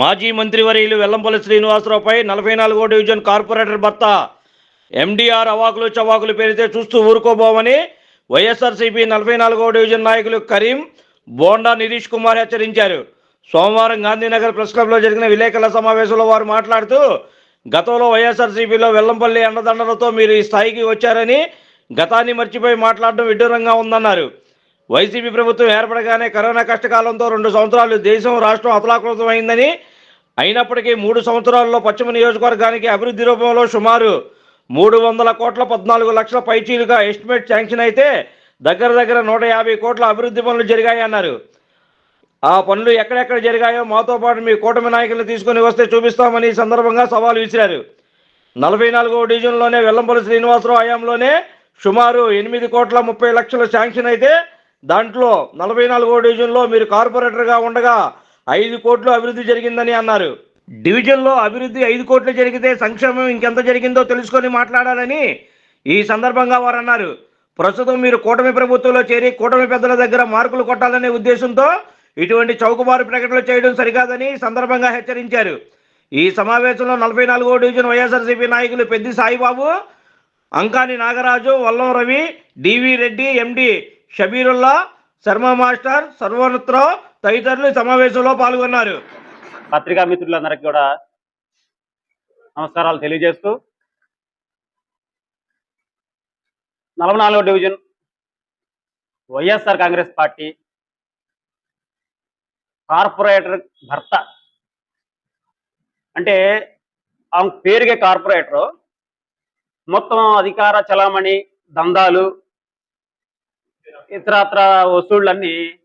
మాజీ మంత్రివర్యులు వెల్లంపల్లి శ్రీనివాసరావుపై నలభై నాలుగో డివిజన్ కార్పొరేటర్ భర్త ఎండీఆర్ అవాకులు చవాకులు పేరితే చూస్తూ ఊరుకోబోమని వైఎస్ఆర్సీపీ నలభై నాలుగో డివిజన్ నాయకులు కరీం బోండా నితీష్ కుమార్ హెచ్చరించారు. సోమవారం గాంధీనగర్ ప్రెస్ క్లబ్లో జరిగిన విలేకరుల సమావేశంలో వారు మాట్లాడుతూ గతంలో వైఎస్ఆర్సీపీలో వెల్లంపల్లి అండదండలతో మీరు ఈ స్థాయికి వచ్చారని గతాన్ని మర్చిపోయి మాట్లాడడం విడ్డూరంగా ఉందన్నారు. వైసీపీ ప్రభుత్వం ఏర్పడగానే కరోనా కష్టకాలంతో రెండు సంవత్సరాలు దేశం రాష్ట్రం అతలాకులతం అయిందని అయినప్పటికీ మూడు సంవత్సరాల్లో పశ్చిమ నియోజకవర్గానికి అభివృద్ధి రూపంలో సుమారు మూడు వందల కోట్ల పద్నాలుగు లక్షల పైచీలుగా ఎస్టిమేట్ శాంక్షన్ అయితే దగ్గర దగ్గర నూట యాభై కోట్ల అభివృద్ధి పనులు జరిగాయన్నారు. ఆ పనులు ఎక్కడెక్కడ జరిగాయో మాతో పాటు మీ కూటమి నాయకులను తీసుకొని వస్తే చూపిస్తామని ఈ సందర్భంగా సవాల్ విసిరారు. నలభై నాలుగో డివిజన్లోనే వెల్లంపల్లి శ్రీనివాసరావు హయాంలోనే సుమారు ఎనిమిది కోట్ల ముప్పై లక్షల శాంక్షన్ అయితే దాంట్లో నలభై నాలుగో డివిజన్లో మీరు కార్పొరేటర్గా ఉండగా ఐదు కోట్లు అభివృద్ధి జరిగిందని అన్నారు. డివిజన్లో అభివృద్ధి ఐదు కోట్లు జరిగితే సంక్షేమం ఇంకెంత జరిగిందో తెలుసుకొని మాట్లాడాలని ఈ సందర్భంగా వారు అన్నారు. ప్రస్తుతం మీరు కూటమి ప్రభుత్వంలో చేరి కూటమి పెద్దల దగ్గర మార్కులు కొట్టాలనే ఉద్దేశంతో ఇటువంటి చౌకబారు ప్రకటనలు చేయడం సరికాదని సందర్భంగా హెచ్చరించారు. ఈ సమావేశంలో నలభై నాలుగో డివిజన్ వైఎస్ఆర్సీపీ నాయకులు Peddi Saibabu Ankani Nagaraju Vallam Ravi DV Reddy MD Shabeerulla Sharma master Sarvanuthrao తదితరులు సమావేశంలో పాల్గొన్నారు. పత్రికా మిత్రులందరికీ కూడా నమస్కారాలు తెలియజేస్తూ నలభై నాలుగో division YSR Congress party corporator భర్త. అంటే ఆమె పేరుగే కార్పొరేటర్. మొత్తం అధికార చలామణి దందాలు ఇతరత్ర వసూళ్ళన్నీ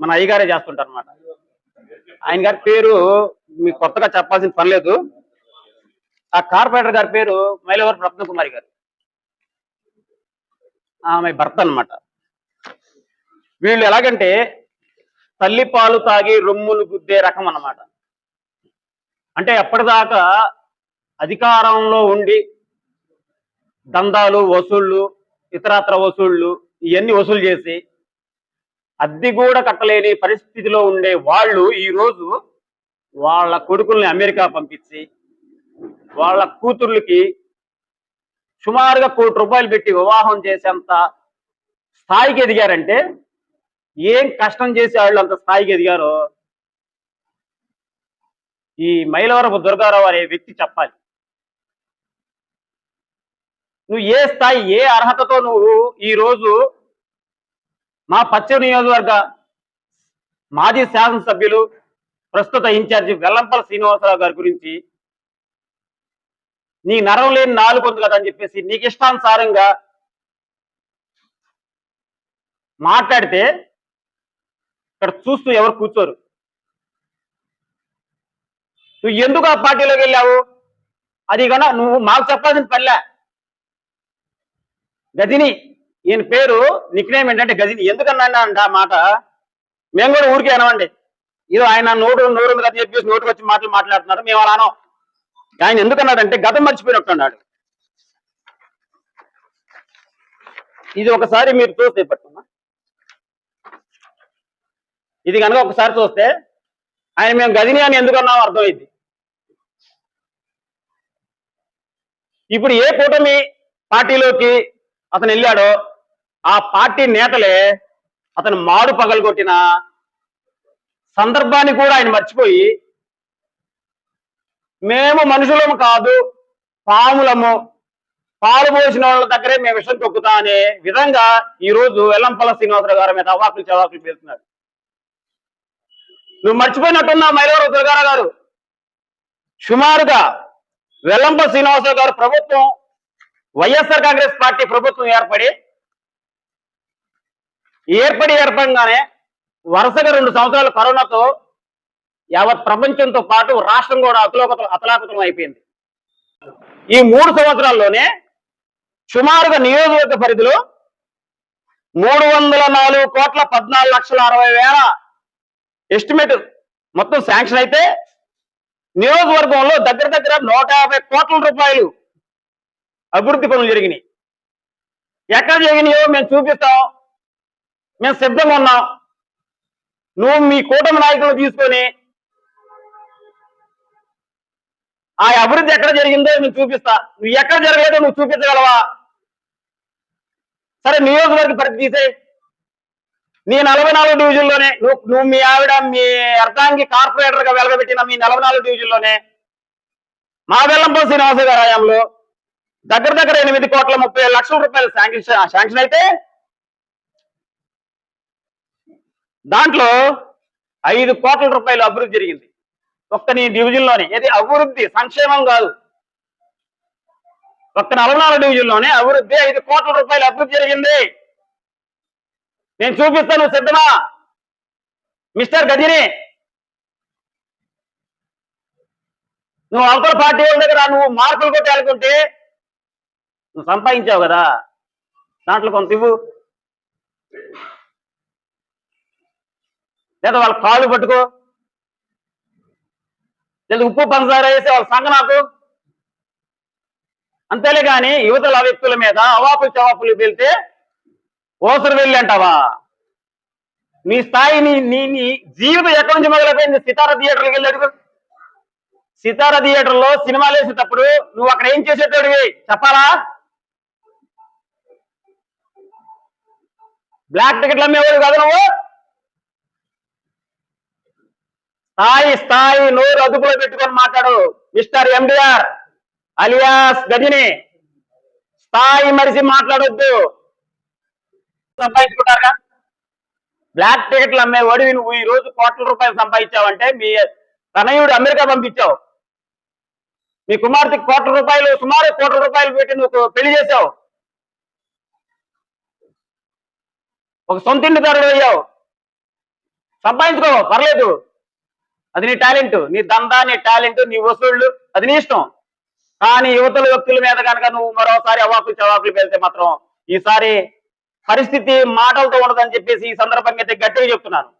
మన అయ్యగారే చేస్తుంటారు అనమాట ఆయన గారి పేరు మీకు కొత్తగా చెప్పాల్సిన పని లేదు. ఆ కార్పొరేటర్ గారి పేరు మైలవరపు రత్నకుమారి గారు. ఆమె భర్త అన్నమాట. వీళ్ళు ఎలాగంటే తల్లి పాలు తాగి రొమ్ములు గుద్దే రకం అన్నమాట. అంటే ఎప్పటిదాకా అధికారంలో ఉండి దందాలు వసూళ్ళు ఇతరత్ర వసూళ్ళు ఇవన్నీ వసూలు చేసి అద్దె కూడా కట్టలేని పరిస్థితిలో ఉండే వాళ్ళు ఈ రోజు వాళ్ళ కొడుకుల్ని అమెరికా పంపించి వాళ్ళ కూతుర్లకి సుమారుగా కోటి రూపాయలు పెట్టి వివాహం చేసేంత స్థాయికి ఎదిగారంటే ఏం కష్టం చేసి వాళ్ళు అంత స్థాయికి ఎదిగారో ఈ మైలవరపు దుర్గారావు అనే వ్యక్తి చెప్పాలి. నువ్వు ఏ స్థాయి ఏ అర్హతతో నువ్వు ఈ రోజు మా పశ్చిమ నియోజకవర్గ మాజీ శాసనసభ్యులు ప్రస్తుత ఇన్ఛార్జి వెల్లంపల్లి శ్రీనివాసరావు గారి గురించి నీ నరం లేని నాలుగు ఉంది కదా అని చెప్పేసి నీకు ఇష్టానుసారంగా మాట్లాడితే ఇక్కడ చూస్తూ ఎవరు కూర్చోరు. నువ్వు ఎందుకు ఆ పార్టీలోకి వెళ్ళావు? అది కన్నా నువ్వు మాకు చెప్పాల్సిన పనిలే. గదిని ఈయన పేరు నిక్నేమ్ ఏంటంటే గజని. ఎందుకన్నా అంట ఆ మాట? మేము కూడా ఊరికే అనవండి. ఇది ఆయన నోటు నోరు ఉంది చెప్పేసి నోటుకు వచ్చి మాటలు మాట్లాడుతున్నారు. మేము అలా అనం. ఆయన ఎందుకన్నాడంటే గతం మర్చిపోయినట్టు అన్నాడు. ఇది ఒకసారి మీరు చూస్తే పట్టుకున్నా. ఇది కనుక ఒకసారి చూస్తే ఆయన మేము గదిని అని ఎందుకన్నాం అర్థమైంది. ఇప్పుడు ఏ కూటమి పార్టీలోకి అతను వెళ్ళాడో ఆ పార్టీ నేతలే అతను మాడు పగలగొట్టిన సందర్భాన్ని కూడా ఆయన మర్చిపోయి మేము మనుషులము కాదు పాములము. పాలు పోసిన వాళ్ళ దగ్గరే మేము విషం తొక్కుతా అనే విధంగా ఈ రోజు వెల్లంపల్ల శ్రీనివాసరావు గారి మీద అవాకులు చవాకులు పేరుతున్నారు నువ్వు మర్చిపోయినట్టున్నా మైలవరం దుర్గారా గారు. సుమారుగా వెల్లంప శ్రీనివాసరావు గారు ప్రభుత్వం వైఎస్ఆర్ కాంగ్రెస్ పార్టీ ప్రభుత్వం ఏర్పడి ఏర్పడి ఏర్పడంగానే వరుసగా రెండు సంవత్సరాలు కరోనాతో యావత్ ప్రపంచంతో పాటు రాష్ట్రం కూడా అతలోకత అతలాకుతలం అయిపోయింది. ఈ మూడు సంవత్సరాల్లోనే సుమారుగా నియోజకవర్గ పరిధిలో మూడు వందల నాలుగు కోట్ల పద్నాలుగు లక్షల అరవై వేల ఎస్టిమేట్ మొత్తం శాంక్షన్ అయితే నియోజకవర్గంలో దగ్గర దగ్గర నూట యాభై కోట్ల రూపాయలు అభివృద్ధి పనులు జరిగినాయి. ఎక్కడ జరిగినాయో మేము చూపిస్తాం. మేము సిద్ధంగా ఉన్నాం. నువ్వు మీ కూటమి నాయకులను తీసుకొని ఆ అభివృద్ధి ఎక్కడ జరిగిందో నేను చూపిస్తా. నువ్వు ఎక్కడ జరగలేదో నువ్వు చూపించగలవా? సరే నియోజకవర్గ పరిధి తీసే. నీ నలభై నాలుగు డివిజన్లోనే నువ్వు నువ్వు మీ ఆవిడ మీ అర్థానికి కార్పొరేటర్గా వెలగబెట్టిన మీ నలభై నాలుగు డివిజన్లోనే మా వెల్లంపల్లి శ్రీనివాస గారి దగ్గర దగ్గర ఎనిమిది కోట్ల ముప్పై లక్షల రూపాయలు శాంక్షన్ శాంక్షన్ అయితే దాంట్లో ఐదు కోట్ల రూపాయలు అభివృద్ధి జరిగింది. ఒక్క నీ డివిజన్లోనే ఇది అభివృద్ధి సంక్షేమం కాదు. ఒక్క నలభై నాలుగు అభివృద్ధి ఐదు కోట్ల రూపాయలు అభివృద్ధి జరిగింది. నేను చూపిస్తాను సిద్ధమా? మిస్టర్ గజని నువ్వు అవతల పార్టీ వాళ్ళ దగ్గర నువ్వు మార్కులు కొట్టి అనుకుంటే నువ్వు సంపాదించావు కదా. దాంట్లో కొంత ఇవ్వు. లేదా వాళ్ళ కాళ్ళు పట్టుకో. లేదా ఉప్పు పంచదార వేసి వాళ్ళ సంగ నాకు. అంతేలే కాని యువతల వ్యక్తుల మీద అవాపులు చవాపులు వెళ్తే ఓసరు వెళ్ళి అంటావా? నీ స్థాయి నీ నీ నీ జీవితం ఎక్కడి నుంచి మొదలైపోయింది? సితార థియేటర్కి వెళ్ళి అడుగు. సితార థియేటర్లో సినిమాలు వేసేటప్పుడు నువ్వు అక్కడ ఏం చేసేటోడివి? చెప్పాలా? బ్లాక్ టికెట్లు అమ్మేవాడు కదా నువ్వు. స్థాయి స్థాయి నోరు అదుపులో పెట్టుకొని మాట్లాడు. మిస్టర్ ఎండిఆర్ అలియాస్ గజని స్థాయి మరిసి మాట్లాడొద్దు. సంపాదించుకుంటారుగా? బ్లాక్ టికెట్లు అమ్మే ఒడివి నువ్వు ఈ రోజు కోట్ల రూపాయలు సంపాదించావంటే మీ తనయుడు అమెరికా పంపించావు. మీ కుమార్తెకి కోట్ల రూపాయలు సుమారు కోట్ల రూపాయలు పెట్టి నువ్వు పెళ్ళి చేసావు ఒక సొంత ఇంటిదారుడు అయ్యావు. సంపాదించుకో పర్లేదు. అది నీ టాలెంట్ నీ దందా నీ టాలెంట్ నీ వసూళ్ళు అది నీ ఇష్టం. కానీ యువతల వ్యక్తుల మీద కనుక నువ్వు మరోసారి అవాకులు చవాకులు వెళ్తే మాత్రం ఈసారి పరిస్థితి మాటలతో ఉండదని చెప్పేసి ఈ సందర్భంగా అయితే గట్టిగా చెప్తున్నాను.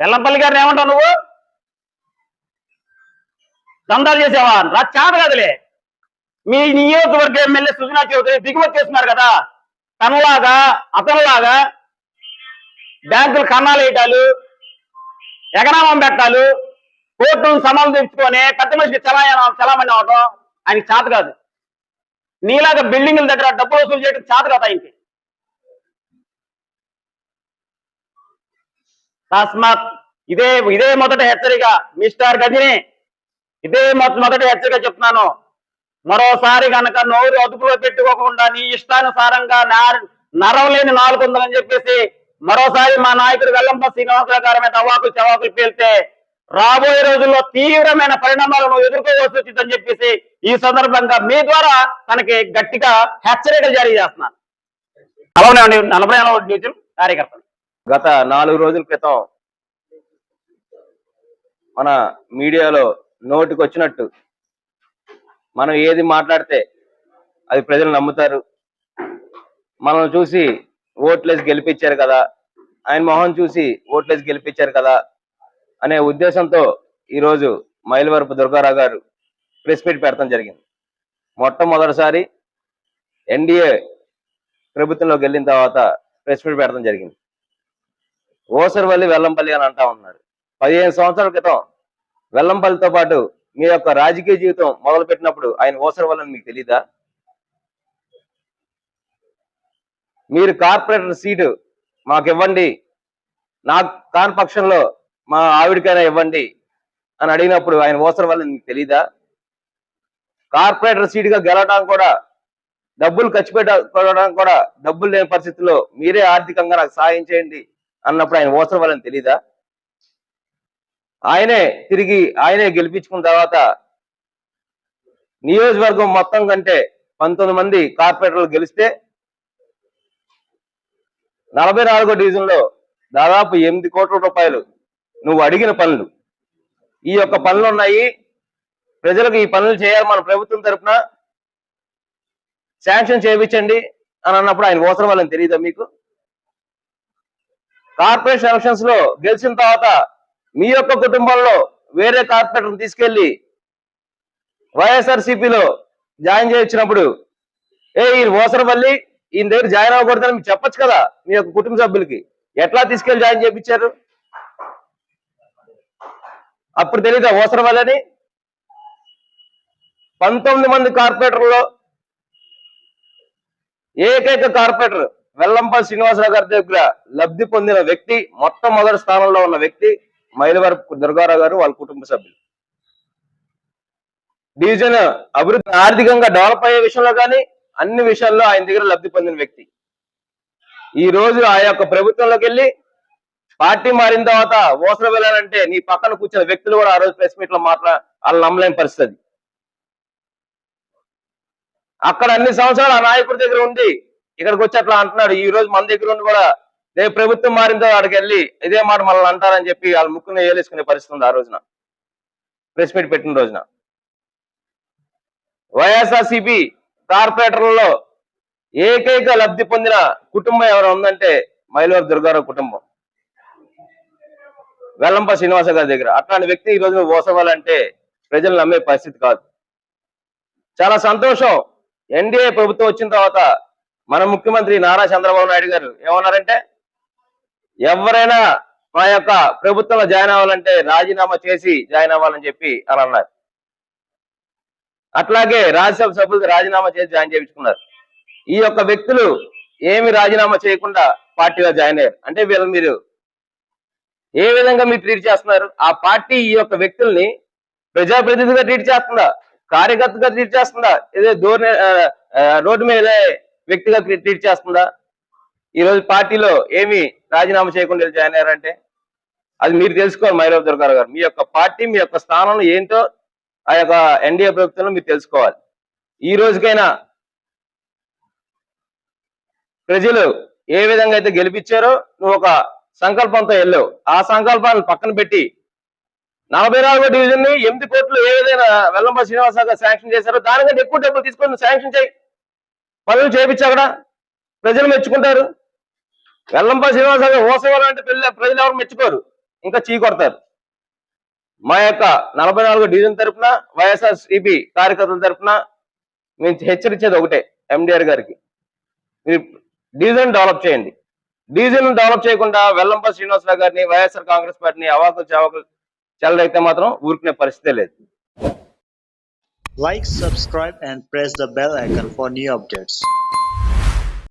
ఎల్లంపల్లి గారిని ఏమంటావు నువ్వు? దందాలు చేసేవా? రా చేత కదలే. మీ నియోజకవర్గ ఎమ్మెల్యే సుజనా చౌదరి దిగుమతి చేస్తున్నారు కదా. తనలాగా అతనిలాగా బ్యాంకులు కన్నాలు వేయటాలు ఎగనామం పెట్టాలు కోర్టును సమాలు తెచ్చుకొని పెద్ద మనిషికి చలాయన చలామణి అవటం ఆయనకి చేత కాదు. నీలాగా బిల్డింగ్ల దగ్గర డబ్బులు వసూలు చేయడం చేత కాదు ఆయనకి. తస్మాత్ ఇదే ఇదే మొదటి హెచ్చరిక మిస్టర్ గజని. ఇదే మొదటి హెచ్చరిక చెప్తున్నాను. మరోసారి కనుక నోరు అదుపులో పెట్టుకోకుండా నీ ఇష్టానుసారంగా నా- నరం లేని నాలుగు ఉందని చెప్పేసి మరోసారి మా నాయకుడు వెల్లంప శ్రీనివాసరావు గారి మీద అవాకులు చవాకులు పేలితే రాబోయే రోజుల్లో తీవ్రమైన పరిణామాలను ఎదుర్కోవాల్సి వచ్చిందని చెప్పేసి ఈ సందర్భంగా మీ ద్వారా తనకి గట్టిగా హెచ్చరికలు జారీ చేస్తున్నాను అలానే అండి నలభై నాలుగు డివిజన్ కార్యకర్తలు. గత నాలుగు రోజుల క్రితం మన మీడియాలో నోటికి వచ్చినట్టు మనం ఏది మాట్లాడితే అది ప్రజలు నమ్ముతారు. మనం చూసి ఓట్లేసి గెలిపించారు కదా. ఆయన మొహం చూసి ఓట్లేసి గెలిపించారు కదా అనే ఉద్దేశంతో ఈరోజు మైలవరపు దుర్గారావు గారు ప్రెస్ మీట్ పెడతాం జరిగింది. మొట్టమొదటిసారి ఎన్డీఏ ప్రభుత్వంలోకి వెళ్ళిన తర్వాత ప్రెస్ మీట్ పెడతాం జరిగింది. ఓసర్వల్లి వెల్లంపల్లి అని అంటా ఉన్నారు. పదిహేను సంవత్సరాల క్రితం వెల్లంపల్లితో పాటు మీ యొక్క రాజకీయ జీవితం మొదలు పెట్టినప్పుడు ఆయన ఓసరవల్లి అని మీకు తెలీదా? మీరు కార్పొరేటర్ సీటు మాకు ఇవ్వండి. నాకు కాని పక్షంలో మా ఆవిడకైనా ఇవ్వండి అని అడిగినప్పుడు ఆయన ఓసరవల్లి వల్ల మీకు తెలీదా? కార్పొరేటర్ సీటుగా గెలవడానికి కూడా డబ్బులు ఖర్చు పెట్టుకోవడానికి కూడా డబ్బులు లేని పరిస్థితుల్లో మీరే ఆర్థికంగా నాకు సహాయం చేయండి అన్నప్పుడు ఆయన ఓసరం వల్ల తెలీదా? ఆయనే తిరిగి ఆయనే గెలిపించుకున్న తర్వాత నియోజకవర్గం మొత్తం కంటే పంతొమ్మిది మంది కార్పొరేటర్లు గెలిస్తే నలభై నాలుగో డివిజన్లో దాదాపు ఎనిమిది కోట్ల రూపాయలు నువ్వు అడిగిన పనులు. ఈ యొక్క పనులు ఉన్నాయి. ప్రజలకు ఈ పనులు చేయాలి మన ప్రభుత్వం తరఫున శాంక్షన్ చేయించండి అని అన్నప్పుడు ఆయన అవసరం వాళ్ళని తెలియదా మీకు? కార్పొరేషన్ ఎలక్షన్స్లో గెలిచిన తర్వాత మీ యొక్క కుటుంబంలో వేరే కార్పొరేటర్ తీసుకెళ్ళి వైఎస్ఆర్ సిపిలో జాయిన్ చేయించినప్పుడు ఏ ఈయన ఓసరవల్లి ఈయన దగ్గర జాయిన్ అవ్వకూడదని మీకు చెప్పచ్చు కదా మీ యొక్క కుటుంబ సభ్యులకి. ఎట్లా తీసుకెళ్ళి జాయిన్ చేయించారు అప్పుడు తెలియదు అవసరం అని పంతొమ్మిది మంది కార్పొరేటర్లో ఏకైక కార్పొరేటర్ వెల్లంపల్లి శ్రీనివాసరావు గారి దగ్గర లబ్ధి పొందిన వ్యక్తి మొట్టమొదటి స్థానంలో ఉన్న వ్యక్తి మైలవరపు దుర్గారావు గారు వాళ్ళ కుటుంబ సభ్యులు. డివిజన్ అభివృద్ధి ఆర్థికంగా డెవలప్ అయ్యే విషయంలో కానీ అన్ని విషయాల్లో ఆయన దగ్గర లబ్ధి పొందిన వ్యక్తి. ఈ రోజు ఆ యొక్క ప్రభుత్వంలోకి వెళ్ళి పార్టీ మారిన తర్వాత ఓసర వెళ్ళాలంటే నీ పక్కన కూర్చున్న వ్యక్తులు కూడా ఆ రోజు ప్రెస్ మీట్లో మాట్లా వాళ్ళు నమ్మలేని పరిస్థితి. అక్కడ అన్ని సంవత్సరాలు ఆ నాయకుడి దగ్గర ఉంది ఇక్కడికి వచ్చి అట్లా అంటున్నాడు. ఈ రోజు మన దగ్గర ఉండి కూడా రేపు ప్రభుత్వం మారిన తర్వాత అక్కడికి వెళ్ళి ఇదే మాట మనల్ని అంటారని చెప్పి వాళ్ళ ముక్కును ఏలేసుకునే పరిస్థితి ఉంది ఆ రోజున. ప్రెస్ మీట్ పెట్టిన రోజున. వైఎస్ఆర్సిపి కార్పొరేటర్లలో ఏకైక లబ్ధి పొందిన కుటుంబం ఎవరు ఉందంటే మైలూరు దుర్గారావు కుటుంబం. వెల్లంప శ్రీనివాస గారి దగ్గర. అట్లాంటి వ్యక్తి ఈ రోజు ఓసవాలంటే ప్రజలు నమ్మే పరిస్థితి కాదు. చాలా సంతోషం. ఎన్డీఏ ప్రభుత్వం వచ్చిన తర్వాత మన ముఖ్యమంత్రి నారా చంద్రబాబు నాయుడు గారు ఏమన్నారంటే ఎవరైనా మా యొక్క ప్రభుత్వంలో జాయిన్ అవ్వాలంటే రాజీనామా చేసి జాయిన్ అవ్వాలని చెప్పి అని అన్నారు. అట్లాగే రాజ్యసభ సభ్యులు రాజీనామా చేసి జాయిన్ చేయించుకున్నారు. ఈ యొక్క వ్యక్తులు ఏమి రాజీనామా చేయకుండా పార్టీలో జాయిన్ అయ్యారు. అంటే వీళ్ళు మీరు ఏ విధంగా మీరు ట్రీట్ చేస్తున్నారు? ఆ పార్టీ ఈ యొక్క వ్యక్తుల్ని ప్రజాప్రతినిధిగా ట్రీట్ చేస్తుందా? కార్యకర్తగా ట్రీట్ చేస్తుందా? ఏదో దూర రోడ్డు మీద వ్యక్తిగా ట్రీట్ చేస్తుందా? ఈ రోజు పార్టీలో ఏమి రాజీనామా చేయకుండా జాయిన్ అయ్యారంటే? అది మీరు తెలుసుకోవాలి మైరాబ్ దుర్గారావు గారు. మీ యొక్క పార్టీ మీ యొక్క స్థానంలో ఏంటో ఆ యొక్క ఎన్డీఏ ప్రభుత్వంలో మీరు తెలుసుకోవాలి. ఈ రోజుకైనా ప్రజలు ఏ విధంగా అయితే గెలిపించారో నువ్వు ఒక సంకల్పంతో వెళ్ళావు. ఆ సంకల్పాన్ని పక్కన పెట్టి నలభై నాలుగో డివిజన్ని ఎనిమిది కోట్లు ఏ విధంగా వెల్లంప శ్రీనివాస గారు శాంక్షన్ చేశారో దానికంటే ఎక్కువ డబ్బులు తీసుకొని శాంక్షన్ చేయి. పనులు చేయించు అక్కడ. ప్రజలు మెచ్చుకుంటారు. వెల్లంప శ్రీనివాస గారు అంటే ప్రజలు ఎవరు మెచ్చుకోరు. ఇంకా చీ కొడతారు. మా యొక్క నలభై నాలుగో డివిజన్ తరపున వైఎస్ఆర్ సిపి కార్యకర్తల తరపున మేము హెచ్చరించేది ఒకటే ఎండిఆర్ గారికి. మీరు డివిజన్ డెవలప్ చేయండి. డివిజన్ డెవలప్ చేయకుండా వెల్లంపల్లి శ్రీనివాసరావు గారిని వైఎస్ఆర్ కాంగ్రెస్ పార్టీని అవాకులు చవాకులు చెల్లరైతే మాత్రం ఊరుకునే పరిస్థితే లేదు. Like subscribe and press the bell icon for new updates